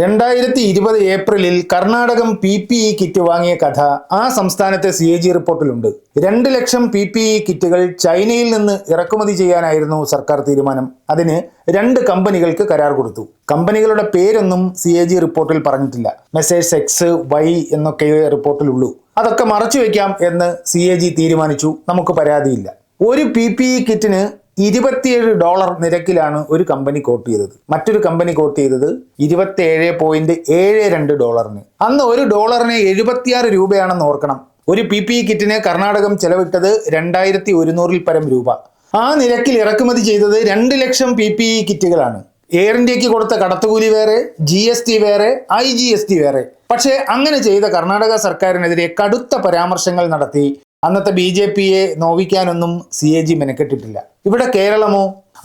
രണ്ടായിരത്തി ഇരുപത് ഏപ്രിലിൽ കർണാടകം പി പി ഇ കിറ്റ് വാങ്ങിയ കഥ ആ സംസ്ഥാനത്തെ സി എ ജി റിപ്പോർട്ടിലുണ്ട്. രണ്ട് ലക്ഷം പി പി ഇ കിറ്റുകൾ ചൈനയിൽ നിന്ന് ഇറക്കുമതി ചെയ്യാനായിരുന്നു സർക്കാർ തീരുമാനം. അതിന് രണ്ട് കമ്പനികൾക്ക് കരാർ കൊടുത്തു. കമ്പനികളുടെ പേരൊന്നും സി എ ജി റിപ്പോർട്ടിൽ പറഞ്ഞിട്ടില്ല. മെസ്സേജ് എക്സ് വൈ എന്നൊക്കെ റിപ്പോർട്ടിലുള്ളൂ. അതൊക്കെ മറച്ചു വയ്ക്കാം എന്ന് സി എ ജി തീരുമാനിച്ചു. നമുക്ക് പരാതിയില്ല. ഒരു പി പി ഇ കിറ്റിന് ഇരുപത്തിയേഴ് ഡോളർ നിരക്കിലാണ് ഒരു കമ്പനി കോട്ട് ചെയ്തത്. മറ്റൊരു കമ്പനി കോട്ട് ചെയ്തത് ഇരുപത്തിയേഴ് പോയിന്റ് ഏഴ് രണ്ട് ഡോളറിന്. അന്ന് ഒരു ഡോളറിന് എഴുപത്തിയാറ് രൂപയാണെന്ന് ഓർക്കണം. ഒരു പി പി ഇ കിറ്റിന് കർണാടകം ചെലവിട്ടത് രണ്ടായിരത്തി ഒരുന്നൂറിൽ പരം രൂപ. ആ നിരക്കിൽ ഇറക്കുമതി ചെയ്തത് രണ്ട് ലക്ഷം പി പി ഇ കിറ്റുകളാണ്. എയർ ഇന്ത്യയ്ക്ക് കൊടുത്ത കടത്തുകൂലി വേറെ ജി എസ് ടി വേറെ ഐ ജി എസ് ടി വേറെ. പക്ഷേ അങ്ങനെ ചെയ്ത കർണാടക സർക്കാരിനെതിരെ കടുത്ത പരാമർശങ്ങൾ നടത്തി. അന്നത്തെ ബി ജെ പിയെ നോവിക്കാനൊന്നും സി എ ജി മെനക്കെട്ടിട്ടില്ല. ഇവിടെ കേരളമോ?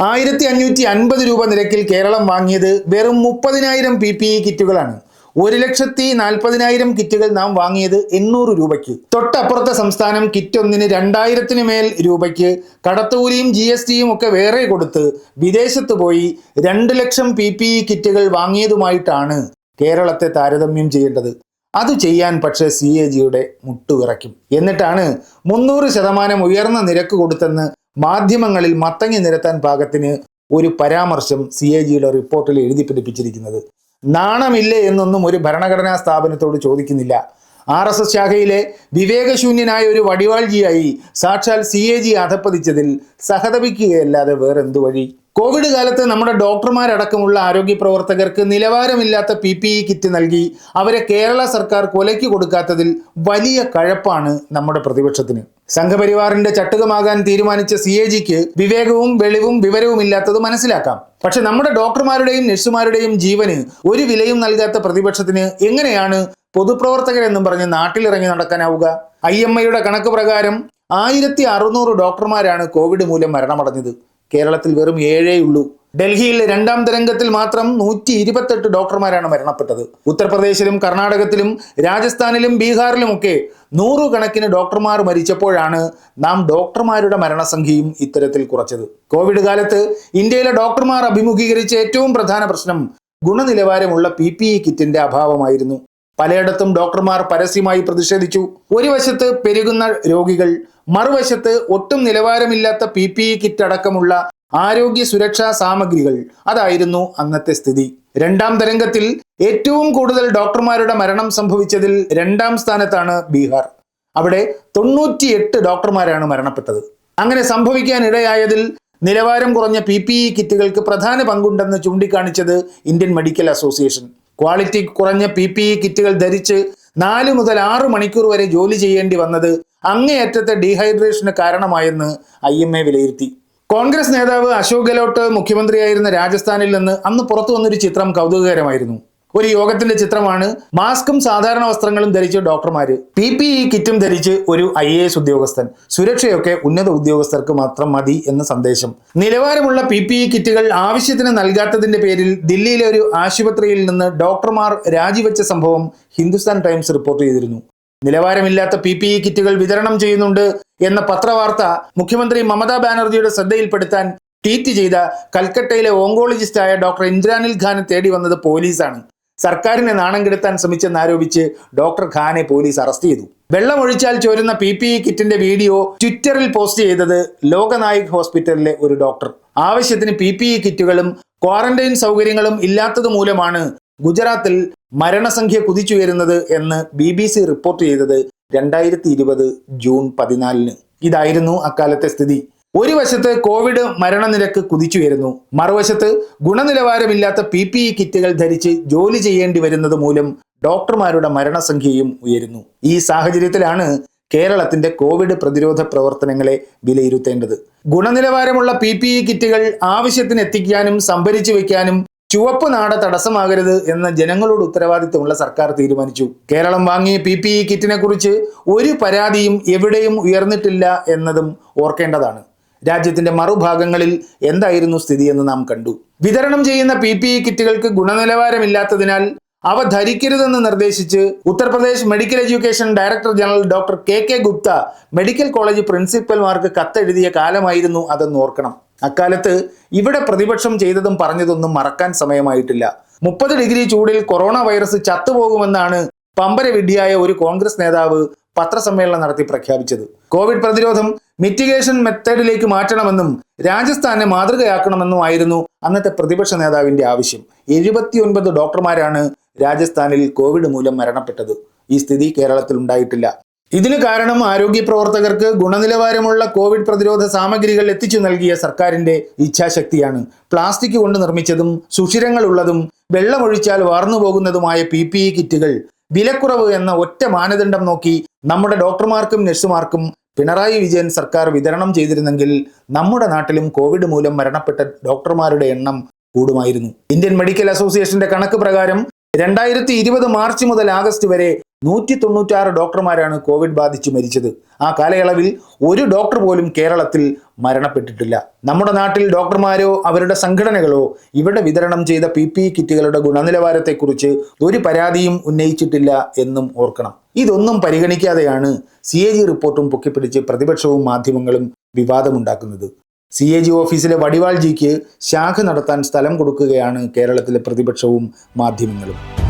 ആയിരത്തി അഞ്ഞൂറ്റി അൻപത് രൂപ നിരക്കിൽ കേരളം വാങ്ങിയത് വെറും മുപ്പതിനായിരം പി പി ഇ കിറ്റുകളാണ്. ഒരു ലക്ഷത്തി നാൽപ്പതിനായിരം കിറ്റുകൾ നാം വാങ്ങിയത് എണ്ണൂറ് രൂപയ്ക്ക്. തൊട്ടപ്പുറത്തെ സംസ്ഥാനം കിറ്റ് ഒന്നിന് രണ്ടായിരത്തിന് മേൽ രൂപയ്ക്ക്. കടത്തൂലിയും ജി എസ് ടിയും ഒക്കെ വേറെ കൊടുത്ത് വിദേശത്ത് പോയി രണ്ട് ലക്ഷം പി പി ഇ കിറ്റുകൾ വാങ്ങിയതുമായിട്ടാണ് കേരളത്തെ താരതമ്യം ചെയ്യേണ്ടത്. അത് ചെയ്യാൻ പക്ഷേ സി എ ജിയുടെ മുട്ടുവിറയ്ക്കും എന്നിട്ടാണ് മുന്നൂറ് ശതമാനം ഉയർന്ന നിരക്ക് കൊടുത്തെന്ന് മാധ്യമങ്ങളിൽ മത്തങ്ങി നിരത്താൻ പാകത്തിന് ഒരു പരാമർശം സി എ ജിയുടെ റിപ്പോർട്ടിൽ എഴുതി പിടിപ്പിച്ചിരിക്കുന്നത്. നാണമില്ലേ എന്നൊന്നും ഒരു ഭരണഘടനാ സ്ഥാപനത്തോട് ചോദിക്കുന്നില്ല. ആർ എസ് എസ് ശാഖയിലെ വിവേകശൂന്യനായ ഒരു വടിവാൾജിയായി സാക്ഷാൽ സി എ ജി അധപ്പതിച്ചതിൽ സഹതപിക്കുകയല്ലാതെ വേറെന്തു വഴി? കോവിഡ് കാലത്ത് നമ്മുടെ ഡോക്ടർമാരടക്കമുള്ള ആരോഗ്യ പ്രവർത്തകർക്ക് നിലവാരമില്ലാത്ത പി പി ഇ കിറ്റ് നൽകി അവരെ കേരള സർക്കാർ കൊലയ്ക്ക് കൊടുക്കാത്തതിൽ വലിയ കഴപ്പാണ് നമ്മുടെ പ്രതിപക്ഷത്തിന്. സംഘപരിവാറിന്റെ ചട്ടുകമാകാൻ തീരുമാനിച്ച സി എ ജിക്ക് വിവേകവും വെളിവും വിവരവും ഇല്ലാത്തത് മനസ്സിലാക്കാം. പക്ഷെ നമ്മുടെ ഡോക്ടർമാരുടെയും നഴ്സുമാരുടെയും ജീവന് ഒരു വിലയും നൽകാത്ത പ്രതിപക്ഷത്തിന് എങ്ങനെയാണ് പൊതുപ്രവർത്തകരെന്നും പറഞ്ഞ് നാട്ടിലിറങ്ങി നടക്കാനാവുക? ഐ എം ഐയുടെ കണക്ക് പ്രകാരം ആയിരത്തി അറുന്നൂറ് ഡോക്ടർമാരാണ് കോവിഡ് മൂലം മരണമടഞ്ഞത്. കേരളത്തിൽ വെറും ഏഴേ ഉള്ളൂ. ഡൽഹിയിൽ രണ്ടാം തരംഗത്തിൽ മാത്രം നൂറ്റി ഇരുപത്തെട്ട് ഡോക്ടർമാരാണ് മരണപ്പെട്ടത്. ഉത്തർപ്രദേശിലും കർണാടകത്തിലും രാജസ്ഥാനിലും ബീഹാറിലുമൊക്കെ നൂറുകണക്കിന് ഡോക്ടർമാർ മരിച്ചപ്പോഴാണ് നാം ഡോക്ടർമാരുടെ മരണസംഖ്യയും ഇത്തരത്തിൽ കുറച്ചത്. കോവിഡ് കാലത്ത് ഇന്ത്യയിലെ ഡോക്ടർമാർ അഭിമുഖീകരിച്ച ഏറ്റവും പ്രധാന പ്രശ്നം ഗുണനിലവാരമുള്ള പി പി ഇ കിറ്റിന്റെ അഭാവമായിരുന്നു. പലയിടത്തും ഡോക്ടർമാർ പരസ്യമായി പ്രതിഷേധിച്ചു. ഒരു വശത്ത് പെരുകുന്ന രോഗികൾ മറുവശത്ത് ഒട്ടും നിലവാരമില്ലാത്ത പി പി ഇ കിറ്റ് അടക്കമുള്ള ആരോഗ്യ സുരക്ഷാ സാമഗ്രികൾ. അതായിരുന്നു അന്നത്തെ സ്ഥിതി. രണ്ടാം തരംഗത്തിൽ ഏറ്റവും കൂടുതൽ ഡോക്ടർമാരുടെ മരണം സംഭവിച്ചതിൽ രണ്ടാം സ്ഥാനത്താണ് ബീഹാർ. അവിടെ തൊണ്ണൂറ്റിയെട്ട് ഡോക്ടർമാരാണ് മരണപ്പെട്ടത്. അങ്ങനെ സംഭവിക്കാൻ ഇടയായതിൽ നിലവാരം കുറഞ്ഞ പി പി ഇ കിറ്റുകൾക്ക് പ്രധാന പങ്കുണ്ടെന്ന് ചൂണ്ടിക്കാണിച്ചത് ഇന്ത്യൻ മെഡിക്കൽ അസോസിയേഷൻ. ക്വാളിറ്റി കുറഞ്ഞ പി പി ഇ കിറ്റുകൾ ധരിച്ച് നാല് മുതൽ ആറ് മണിക്കൂർ വരെ ജോലി ചെയ്യേണ്ടി വന്നത് അങ്ങേയറ്റത്തെ ഡീഹൈഡ്രേഷന് കാരണമായെന്ന് ഐ എം എ വിലയിരുത്തി. കോൺഗ്രസ് നേതാവ് അശോക് ഗെലോട്ട് മുഖ്യമന്ത്രിയായിരുന്ന രാജസ്ഥാനിൽ നിന്ന് അന്ന് പുറത്തു വന്നൊരു ചിത്രം കൗതുകകരമായിരുന്നു. ഒരു യോഗത്തിന്റെ ചിത്രമാണ് മാസ്കും സാധാരണ വസ്ത്രങ്ങളും ധരിച്ച് ഡോക്ടർമാര്. പി പി ഇ കിറ്റും ധരിച്ച് ഒരു ഐ എ എസ് ഉദ്യോഗസ്ഥൻ. സുരക്ഷയൊക്കെ ഉന്നത ഉദ്യോഗസ്ഥർക്ക് മാത്രം മതി എന്ന സന്ദേശം. നിലവാരമുള്ള പി പി ഇ കിറ്റുകൾ ആവശ്യത്തിന് നൽകാത്തതിന്റെ പേരിൽ ദില്ലിയിലെ ഒരു ആശുപത്രിയിൽ നിന്ന് ഡോക്ടർമാർ രാജിവെച്ച സംഭവം ഹിന്ദുസ്ഥാൻ ടൈംസ് റിപ്പോർട്ട് ചെയ്തിരുന്നു. നിലവാരമില്ലാത്ത പി പി ഇ കിറ്റുകൾ വിതരണം ചെയ്യുന്നുണ്ട് എന്ന പത്രവാർത്ത മുഖ്യമന്ത്രി മമതാ ബാനർജിയുടെ ശ്രദ്ധയിൽപ്പെടുത്താൻ ട്വീറ്റ് ചെയ്ത കൽക്കട്ടയിലെ ഓങ്കോളജിസ്റ്റായ ഡോക്ടർ ഇന്ദ്രാനിൽ ഖാനെ തേടി വന്നത് പോലീസാണ്. സർക്കാരിനെ നാണം കെടുത്താൻ ശ്രമിച്ചെന്നാരോപിച്ച് ഡോക്ടർ ഖാനെ പോലീസ് അറസ്റ്റ് ചെയ്തു. വെള്ളമൊഴിച്ചാൽ ചോരുന്ന പി പി ഇ കിറ്റിന്റെ വീഡിയോ ട്വിറ്ററിൽ പോസ്റ്റ് ചെയ്തത് ലോകനായക് ഹോസ്പിറ്റലിലെ ഒരു ഡോക്ടർ. ആവശ്യത്തിന് പി പി ഇ കിറ്റുകളും ക്വാറന്റൈൻ സൗകര്യങ്ങളും ഇല്ലാത്തത് മൂലമാണ് ഗുജറാത്തിൽ മരണസംഖ്യ കുതിച്ചുയരുന്നത് എന്ന് ബി ബി സി റിപ്പോർട്ട് ചെയ്തത് രണ്ടായിരത്തി ഇരുപത് ജൂൺ പതിനാലിന്. ഇതായിരുന്നു അക്കാലത്തെ സ്ഥിതി. ഒരു വശത്ത് കോവിഡ് മരണനിരക്ക് കുതിച്ചുയരുന്നു. മറുവശത്ത് ഗുണനിലവാരമില്ലാത്ത പി പി ഇ കിറ്റുകൾ ധരിച്ച് ജോലി ചെയ്യേണ്ടി വരുന്നത് മൂലം ഡോക്ടർമാരുടെ മരണസംഖ്യയും ഉയരുന്നു. ഈ സാഹചര്യത്തിലാണ് കേരളത്തിന്റെ കോവിഡ് പ്രതിരോധ പ്രവർത്തനങ്ങളെ വിലയിരുത്തേണ്ടത്. ഗുണനിലവാരമുള്ള പി പി ഇ കിറ്റുകൾ ആവശ്യത്തിന് എത്തിക്കാനും സംഭരിച്ചു വെക്കാനും ചുവപ്പ് നാട് തടസ്സമാകരുത് എന്ന ജനങ്ങളോട് ഉത്തരവാദിത്തമുള്ള സർക്കാർ തീരുമാനിച്ചു. കേരളം വാങ്ങിയ പി പി ഇ കിറ്റിനെ കുറിച്ച് ഒരു പരാതിയും എവിടെയും ഉയർന്നിട്ടില്ല എന്നതും ഓർക്കേണ്ടതാണ്. രാജ്യത്തിന്റെ മറുഭാഗങ്ങളിൽ എന്തായിരുന്നു സ്ഥിതിയെന്ന് നാം കണ്ടു. വിതരണം ചെയ്യുന്ന പി പി ഇ കിറ്റുകൾക്ക് ഗുണനിലവാരമില്ലാത്തതിനാൽ അവ ധരിക്കരുതെന്ന് നിർദ്ദേശിച്ച് Uttar Pradesh medical education director general doctor K K Gupta medical college പ്രിൻസിപ്പൽമാർക്ക് കത്തെഴുതിയ കാലമായിരുന്നു അതെന്ന് ഓർക്കണം. അക്കാലത്ത് ഇവിടെ പ്രതിപക്ഷം ചെയ്തതും പറഞ്ഞതൊന്നും മറക്കാൻ സമയമായിട്ടില്ല. മുപ്പത് ഡിഗ്രി ചൂടിൽ കൊറോണ വൈറസ് ചത്തുപോകുമെന്നാണ് പമ്പര വിഡ്ഢിയായ ഒരു കോൺഗ്രസ് നേതാവ് പത്രസമ്മേളനം നടത്തി പ്രഖ്യാപിച്ചത്. കോവിഡ് പ്രതിരോധം മിറ്റിഗേഷൻ മെത്തേഡിലേക്ക് മാറ്റണമെന്നും രാജസ്ഥാനെ മാതൃകയാക്കണമെന്നും ആയിരുന്നു അന്നത്തെ പ്രതിപക്ഷ നേതാവിന്റെ ആവശ്യം. എഴുപത്തിയൊൻപത് ഡോക്ടർമാരാണ് രാജസ്ഥാനിൽ കോവിഡ് മൂലം മരണപ്പെട്ടത്. ഈ സ്ഥിതി കേരളത്തിൽ ഉണ്ടായിട്ടില്ല. ഇതിന് കാരണം ആരോഗ്യ പ്രവർത്തകർക്ക് ഗുണനിലവാരമുള്ള കോവിഡ് പ്രതിരോധ സാമഗ്രികൾ എത്തിച്ചു നൽകിയ സർക്കാരിന്റെ ഇച്ഛാശക്തിയാണ്. പ്ലാസ്റ്റിക് കൊണ്ട് നിർമ്മിച്ചതും സുഷിരങ്ങളുള്ളതും വെള്ളമൊഴിച്ചാൽ വാർന്നു പോകുന്നതുമായ പി പി ഇ കിറ്റുകൾ വിലക്കുറവ് എന്ന ഒറ്റ മാനദണ്ഡം നോക്കി നമ്മുടെ ഡോക്ടർമാർക്കും നഴ്സുമാർക്കും പിണറായി വിജയൻ സർക്കാർ വിതരണം ചെയ്തിരുന്നെങ്കിൽ നമ്മുടെ നാട്ടിലും കോവിഡ് മൂലം മരണപ്പെട്ട ഡോക്ടർമാരുടെ എണ്ണം കൂടുമായിരുന്നു. ഇന്ത്യൻ മെഡിക്കൽ അസോസിയേഷന്റെ കണക്ക് പ്രകാരം രണ്ടായിരത്തി ഇരുപത് മാർച്ച് മുതൽ ആഗസ്റ്റ് വരെ നൂറ്റി തൊണ്ണൂറ്റാറ് ഡോക്ടർമാരാണ് കോവിഡ് ബാധിച്ച് മരിച്ചത്. ആ കാലയളവിൽ ഒരു ഡോക്ടർ പോലും കേരളത്തിൽ മരണപ്പെട്ടിട്ടില്ല. നമ്മുടെ നാട്ടിൽ ഡോക്ടർമാരോ അവരുടെ സംഘടനകളോ ഇവിടെ വിതരണം ചെയ്ത പി പി കിറ്റുകളുടെ ഗുണനിലവാരത്തെക്കുറിച്ച് ഒരു പരാതിയും ഉന്നയിച്ചിട്ടില്ല എന്നും ഓർക്കണം. ഇതൊന്നും പരിഗണിക്കാതെയാണ് സി റിപ്പോർട്ടും പൊക്കിപ്പിടിച്ച് പ്രതിപക്ഷവും മാധ്യമങ്ങളും വിവാദമുണ്ടാക്കുന്നത്. സി എ ജി ഓഫീസിലെ വടിവാൾജിക്ക് ശാഖ നടത്താൻ സ്ഥലം കൊടുക്കുകയാണ് കേരളത്തിലെ പ്രതിപക്ഷവും മാധ്യമങ്ങളും.